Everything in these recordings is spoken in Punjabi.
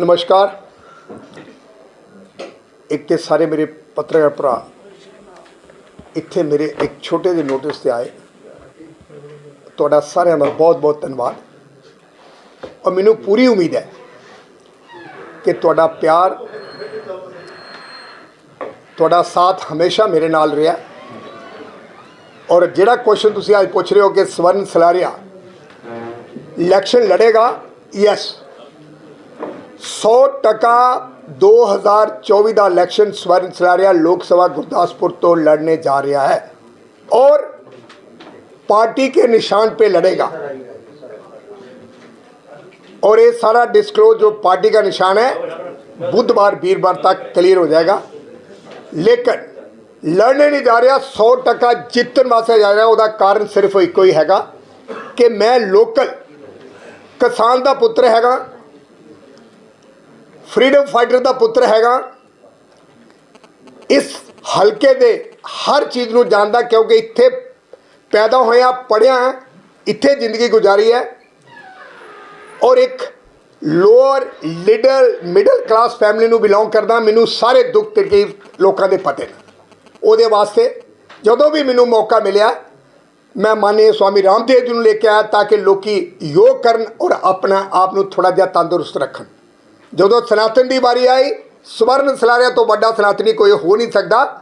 ਨਮਸਕਾਰ। ਇੱਕ ਤੇ ਸਾਰੇ ਮੇਰੇ ਪੱਤਰਕਾਰ ਭਰਾ, ਇੱਥੇ ਮੇਰੇ ਇੱਕ ਛੋਟੇ ਜਿਹੇ ਨੋਟਿਸ ਤੇ ਆਏ। ਤੁਹਾਡਾ ਸਾਰਿਆਂ ਦਾ ਬਹੁਤ ਬਹੁਤ ਧੰਨਵਾਦ। ਔਰ ਮੈਨੂੰ ਪੂਰੀ ਉਮੀਦ ਹੈ ਕਿ ਤੁਹਾਡਾ ਪਿਆਰ, ਤੁਹਾਡਾ ਸਾਥ ਹਮੇਸ਼ਾ ਮੇਰੇ ਨਾਲ ਰਿਹਾ। ਔਰ ਜਿਹੜਾ ਕੁਐਸਚਨ ਤੁਸੀਂ ਅੱਜ ਪੁੱਛ ਰਹੇ ਹੋ ਕਿ ਸਵਰਨ ਸਲਾਰੀਆ ਇਲੈਕਸ਼ਨ ਲੜੇਗਾ ਯੈਸ 100 ਟਕਾ 2024 ਦਾ ਇਲੈਕਸ਼ਨ ਸਵਰਨ ਸਲਾਰੀਆ ਲੋਕ ਸਭਾ ਗੁਰਦਾਸਪੁਰ ਤੋਂ ਲੜਨੇ ਜਾ ਰਿਹਾ ਹੈ और पार्टी के निशान पे लड़ेगा और ये सारा डिस्क्लोज जो पार्टी का निशान है बुधवार वीरवार तक क्लियर हो जाएगा लेकिन ਲੜਨੇ ਨਹੀਂ ਜਾ ਰਿਹਾ 100 ਟਕਾ ਜਿੱਤਣ ਵਾਸਤੇ ਜਾ ਰਿਹਾ ਉਹਦਾ ਕਾਰਨ ਸਿਰਫ ਇੱਕੋ ਹੀ ਹੈਗਾ ਕਿ ਮੈਂ ਲੋਕਲ ਕਿਸਾਨ ਦਾ ਪੁੱਤਰ ਹੈਗਾ ਫਰੀडम ਫਾਈਟਰ ਦਾ ਪੁੱਤਰ ਹੈਗਾ। ਇਸ ਹਲਕੇ ਦੇ ਹਰ ਚੀਜ਼ ਨੂੰ ਜਾਣਦਾ ਕਿਉਂਕਿ ਇੱਥੇ ਪੈਦਾ ਹੋਇਆ ਪੜਿਆ ਇੱਥੇ ਜ਼ਿੰਦਗੀ ਗੁਜ਼ਾਰੀ ਹੈ। ਔਰ ਇੱਕ lower little middle class family ਨੂੰ ਬਿਲੋਂਗ ਕਰਦਾ। ਮੈਨੂੰ ਸਾਰੇ ਦੁੱਖ ਤਕਲੀਫ ਲੋਕਾਂ ਦੇ ਪਤੇ ਨੇ। ਉਹਦੇ ਵਾਸਤੇ ਜਦੋਂ ਵੀ ਮੈਨੂੰ ਮੌਕਾ ਮਿਲਿਆ, ਮੈਂ ਮਾਨਯ ਸਵਾਮੀ ਰਾਮਦੇਵ ਜੀ ਨੂੰ ਲੈ ਕੇ ਆਇਆ ਤਾਂ ਕਿ ਲੋਕੀ ਯੋਗ ਕਰਨ ਔਰ ਆਪਣਾ ਆਪ ਨੂੰ ਥੋੜਾ ਜਿਹਾ ਤੰਦਰੁਸਤ ਰੱਖਣ। ਜਦੋਂ ਸਨਾਤਨ ਦੀ ਵਾਰੀ ਆਈ, ਸਵਰਨ ਸਲਾਰਿਆ ਤੋਂ ਵੱਡਾ ਸਨਾਤਨੀ ਕੋਈ ਹੋ ਨਹੀਂ ਸਕਦਾ।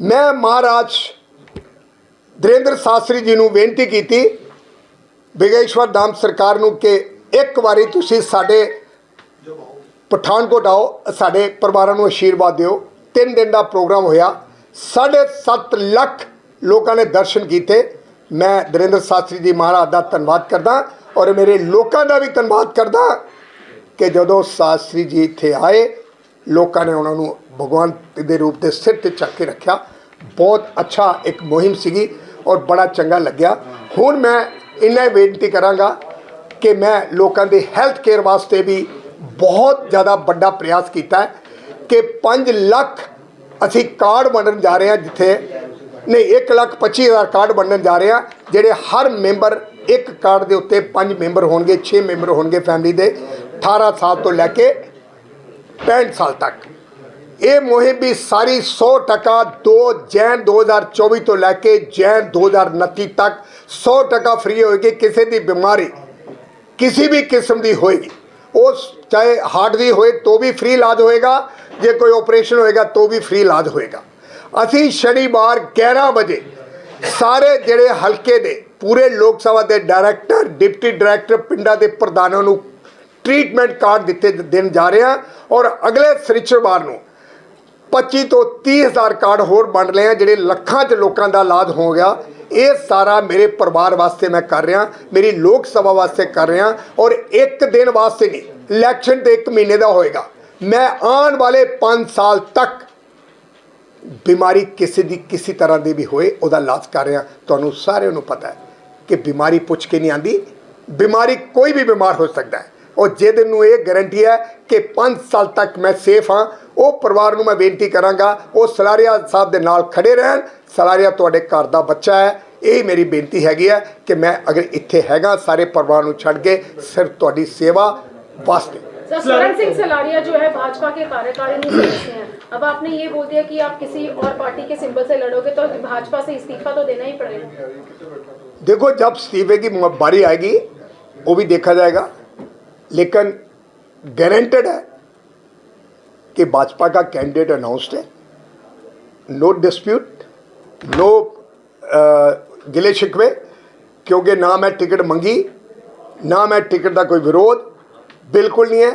ਮੈਂ ਮਹਾਰਾਜ ਦਰਿੰਦਰ ਸ਼ਾਸਤਰੀ ਜੀ ਨੂੰ ਬੇਨਤੀ ਕੀਤੀ ਬਿਗੇਸ਼ਵਰ ਧਾਮ ਸਰਕਾਰ ਨੂੰ ਕਿ ਇੱਕ ਵਾਰੀ ਤੁਸੀਂ ਸਾਡੇ ਪਠਾਨਕੋਟ ਆਓ, ਸਾਡੇ ਪਰਿਵਾਰਾਂ ਨੂੰ ਆਸ਼ੀਰਵਾਦ ਦਿਓ। ਤਿੰਨ ਦਿਨ ਦਾ ਪ੍ਰੋਗਰਾਮ ਹੋਇਆ 7.5 ਲੱਖ ਲੋਕਾਂ ਨੇ ਦਰਸ਼ਨ ਕੀਤੇ। ਮੈਂ ਦਰਿੰਦਰ ਸ਼ਾਸਤਰੀ ਜੀ ਮਹਾਰਾਜ ਦਾ ਧੰਨਵਾਦ ਕਰਦਾ ਔਰ ਮੇਰੇ ਲੋਕਾਂ ਦਾ ਵੀ ਧੰਨਵਾਦ ਕਰਦਾ। ਕਿ ਜਦੋਂ ਸ਼ਾਸਤਰੀ ਜੀ ਇੱਥੇ ਆਏ, ਲੋਕਾਂ ਨੇ ਉਹਨਾਂ ਨੂੰ ਭਗਵਾਨ ਦੇ ਰੂਪ ਦੇ ਸਿਰ ਤੇ ਚੱਕ ਕੇ ਰੱਖਿਆ। ਬਹੁਤ ਅੱਛਾ ਇੱਕ ਮੁਹਿੰਮ ਸੀਗੀ ਔਰ ਬੜਾ ਚੰਗਾ ਲੱਗਿਆ। ਹੁਣ ਮੈਂ ਇੰਨਾ ਬੇਨਤੀ ਕਰਾਂਗਾ ਕਿ ਮੈਂ ਲੋਕਾਂ ਦੇ ਹੈਲਥ ਕੇਅਰ ਵਾਸਤੇ ਵੀ ਬਹੁਤ ਜ਼ਿਆਦਾ ਵੱਡਾ ਪ੍ਰਯਾਸ ਕੀਤਾ ਹੈ ਕਿ 5 ਲੱਖ ਅਸੀਂ ਕਾਰਡ ਵੰਡਣ ਜਾ ਰਹੇ ਹਾਂ ਜਿੱਥੇ, ਨਹੀਂ 1 ਲੱਖ 25 ਹਜ਼ਾਰ ਕਾਰਡ ਵੰਡਣ ਜਾ ਰਹੇ ਹਾਂ, ਜਿਹੜੇ ਹਰ ਮੈਂਬਰ ਇੱਕ ਕਾਰਡ ਦੇ ਉੱਤੇ 5 ਮੈਂਬਰ ਹੋਣਗੇ 6 ਮੈਂਬਰ ਹੋਣਗੇ ਫੈਮਿਲੀ ਦੇ। 18 ਸਾਲ ਤੋਂ ਲੈ ਕੇ 65 ਸਾਲ ਤੱਕ। ਇਹ ਮੁਹਿੰਮ ਵੀ ਸਾਰੀ 100 ਟਕਾ 2 ਜੈਨ 2024 ਤੋਂ ਲੈ ਕੇ ਜੈਨ 2029 ਤੱਕ 100 ਟਕਾ ਫ੍ਰੀ ਹੋਏਗੀ, ਕਿਸੇ ਦੀ ਬਿਮਾਰੀ, ਕਿਸੇ ਵੀ ਕਿਸਮ ਦੀ ਹੋਏਗੀ। ਉਸ ਚਾਹੇ ਹਾਰਟ ਦੀ ਹੋਏ ਤੋਂ ਵੀ ਫ੍ਰੀ ਇਲਾਜ ਹੋਏਗਾ, ਜੇ ਕੋਈ ਆਪਰੇਸ਼ਨ ਹੋਏਗਾ ਤੋਂ ਵੀ ਫ੍ਰੀ ਇਲਾਜ ਹੋਏਗਾ। ਅਸੀਂ ਸ਼ਨੀਵਾਰ 11 ਵਜੇ ਸਾਰੇ ਜਿਹੜੇ ਹਲਕੇ ਦੇ, ਪੂਰੇ ਲੋਕ ਸਭਾ ਦੇ ਡਾਇਰੈਕਟਰ ਡਿਪਟੀ ਡਾਇਰੈਕਟਰ ਪਿੰਡਾਂ ਦੇ ਪ੍ਰਧਾਨਾਂ ਨੂੰ ਟ੍ਰੀਟਮੈਂਟ ਕਾਰਡ ਦਿੱਤੇ ਦੇਣ ਜਾ ਰਹੇ ਹਾਂ ਔਰ ਅਗਲੇ ਸ੍ਰਿਚਰਵਾਰ ਨੂੰ 25 ਤੋਂ 30 ਹਜ਼ਾਰ ਕਾਰਡ ਹੋਰ ਵੰਡ ਲਏ ਆ, ਜਿਹੜੇ ਲੱਖਾਂ 'ਚ ਲੋਕਾਂ ਦਾ ਇਲਾਜ ਹੋ ਗਿਆ। ਇਹ ਸਾਰਾ ਮੇਰੇ ਪਰਿਵਾਰ ਵਾਸਤੇ ਮੈਂ ਕਰ ਰਿਹਾ, ਮੇਰੀ ਲੋਕ ਸਭਾ ਵਾਸਤੇ ਕਰ ਰਿਹਾ ਔਰ ਇੱਕ ਦਿਨ ਵਾਸਤੇ ਨਹੀਂ ਇਲੈਕਸ਼ਨ ਤੇ ਇੱਕ ਮਹੀਨੇ ਦਾ ਹੋਏਗਾ। ਮੈਂ ਆਉਣ ਵਾਲੇ 5 ਸਾਲ ਤੱਕ ਬਿਮਾਰੀ ਕਿਸੇ ਦੀ ਕਿਸੇ ਤਰ੍ਹਾਂ ਦੀ ਵੀ ਹੋਏ, ਉਹਦਾ ਇਲਾਜ ਕਰ ਰਿਹਾ। ਤੁਹਾਨੂੰ ਸਾਰਿਆਂ ਨੂੰ ਪਤਾ ਹੈ ਕਿ ਬਿਮਾਰੀ ਪੁੱਛ ਕੇ ਨਹੀਂ ਆਂਦੀ ਬਿਮਾਰੀ ਕੋਈ ਵੀ ਬਿਮਾਰ ਹੋ ਸਕਦਾ ਹੈ। ਔਰ ਜਿਹਦੇ ਨੂੰ ਇਹ ਗਾਰੰਟੀ ਹੈ ਕਿ 5 ਸਾਲ ਤੱਕ ਮੈਂ ਸੇਫ ਹਾਂ ਉਹ ਪਰਿਵਾਰ ਨੂੰ ਮੈਂ ਬੇਨਤੀ ਕਰਾਂਗਾ ਉਹ ਸਲਾਰੀਆ ਸਾਹਿਬ ਦੇ ਨਾਲ ਖੜੇ ਰਹਿਣ ਸਲਾਰੀਆ ਤੁਹਾਡੇ ਘਰ ਦਾ ਬੱਚਾ ਹੈ ਇਹ ਮੇਰੀ ਬੇਨਤੀ ਹੈਗੀ ਹੈ ਕਿ ਮੈਂ ਅਗਰ ਇੱਥੇ ਹੈਗਾ ਸਾਰੇ ਪਰਿਵਾਰ ਨੂੰ ਛੱਡ ਕੇ ਸਿਰਫ ਤੁਹਾਡੀ ਸੇਵਾ ਵਾਸਤੇ सर स्वरण सिंह सलारिया जो है भाजपा के कार्यकारिणी सदस्य हैं अब आपने ये बोल दिया कि आप किसी और पार्टी के सिंबल से लड़ोगे तो भाजपा से इस्तीफा तो देना ही पड़ेगा देखो जब इस्तीफे की बारी आएगी वो भी देखा जाएगा लेकिन गारंटेड है कि भाजपा का कैंडिडेट अनाउंस्ड है नो डिस्प्यूट नो गिले शिकवे क्योंकि ना मैं टिकट मंगी ਨਾ ਮੈਂ ਟਿਕਟ ਦਾ ਕੋਈ ਵਿਰੋਧ ਬਿਲਕੁਲ ਨਹੀਂ ਹੈ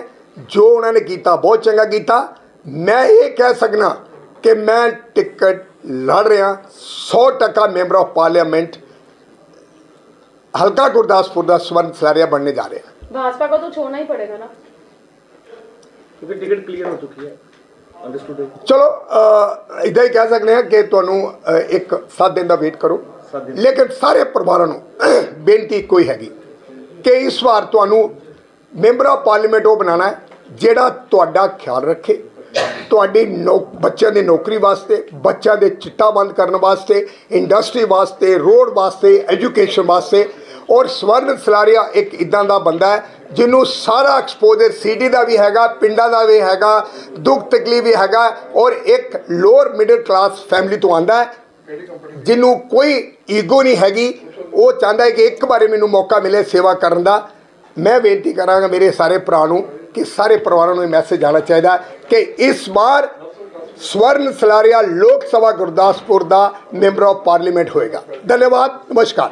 ਜੋ ਉਹਨਾਂ ਨੇ ਕੀਤਾ ਬਹੁਤ ਚੰਗਾ ਕੀਤਾ ਮੈਂ ਇਹ ਕਹਿ ਸਕਣਾ ਕਿ ਮੈਂ ਟਿਕਟ ਲੜ ਰਿਹਾ 100 ਟਕਾ ਮੈਂਬਰ ਆਫ ਪਾਰਲੀਮੈਂਟ ਹਲਕਾ ਗੁਰਦਾਸਪੁਰ ਦਾ ਸਵਰਨ ਸਲਾਰੀਆ ਬਣਨੇ ਜਾ ਰਿਹਾ भाजपा को तो छोड़ना ही पड़ेगा ना क्योंकि टिकट क्लियर हो चुकी है अंडरस्टूड है ਚਲੋ ਅ, ਇੱਦਾਂ ਹੀ ਕਹਿ ਸਕਦੇ ਹਾਂ ਕਿ ਤੁਹਾਨੂੰ ਅ, ਇੱਕ 7 ਦਿਨ ਦਾ ਵੇਟ ਕਰੋ ਸੱਤ ਦਿਨ। ਲੇਕਿਨ ਸਾਰੇ ਪਰਿਵਾਰਾਂ ਨੂੰ ਬੇਨਤੀ ਕੋਈ ਹੈਗੀ ਕਿ ਇਸ ਵਾਰ ਤੁਹਾਨੂੰ ਮੈਂਬਰ ਆਫ ਪਾਰਲੀਮੈਂਟ ਉਹ ਬਣਾਉਣਾ ਹੈ ਜਿਹੜਾ ਤੁਹਾਡਾ ਖਿਆਲ ਰੱਖੇ ਤੁਹਾਡੀ ਨੌ ਬੱਚਿਆਂ ਦੀ ਨੌਕਰੀ ਵਾਸਤੇ ਬੱਚਿਆਂ ਦੇ ਚਿੱਟਾ ਬੰਦ ਕਰਨ ਵਾਸਤੇ ਇੰਡਸਟਰੀ ਵਾਸਤੇ ਰੋਡ ਵਾਸਤੇ ਐਜੂਕੇਸ਼ਨ ਵਾਸਤੇ ਔਰ ਸਵਰਨ ਸਲਾਰੀਆ ਇੱਕ ਇਦਾਂ ਦਾ ਬੰਦਾ ਹੈ, ਜਿਹਨੂੰ ਸਾਰਾ ਐਕਸਪੋਜ਼ਰ ਸਿਟੀ ਦਾ ਵੀ ਹੈਗਾ, ਪਿੰਡਾਂ ਦਾ ਵੀ ਹੈਗਾ, ਦੁੱਖ ਤਕਲੀਫ ਵੀ ਹੈਗਾ, ਔਰ ਇੱਕ ਲੋਅਰ ਮਿਡਲ ਕਲਾਸ ਫੈਮਿਲੀ ਤੋਂ ਆਂਦਾ ਹੈ, ਜਿਹਨੂੰ ਕੋਈ ਈਗੋ ਨਹੀਂ ਹੈਗੀ। ਉਹ ਚਾਹੁੰਦਾ ਹੈ ਕਿ ਇੱਕ ਵਾਰੀ ਮੈਨੂੰ ਮੌਕਾ ਮਿਲੇ ਸੇਵਾ ਕਰਨ ਦਾ। ਮੈਂ ਬੇਨਤੀ ਕਰਾਂਗਾ ਮੇਰੇ ਸਾਰੇ ਭਰਾ ਨੂੰ ਕਿ ਸਾਰੇ ਪਰਿਵਾਰਾਂ ਨੂੰ ਇਹ ਮੈਸੇਜ ਜਾਣਾ ਚਾਹੀਦਾ ਕਿ ਇਸ ਵਾਰ ਸਵਰਨ ਸਲਾਰੀਆ ਲੋਕ ਸਭਾ ਗੁਰਦਾਸਪੁਰ ਦਾ ਮੈਂਬਰ ਆਫ ਪਾਰਲੀਮੈਂਟ ਹੋਏਗਾ। ਧੰਨਵਾਦ, ਨਮਸਕਾਰ।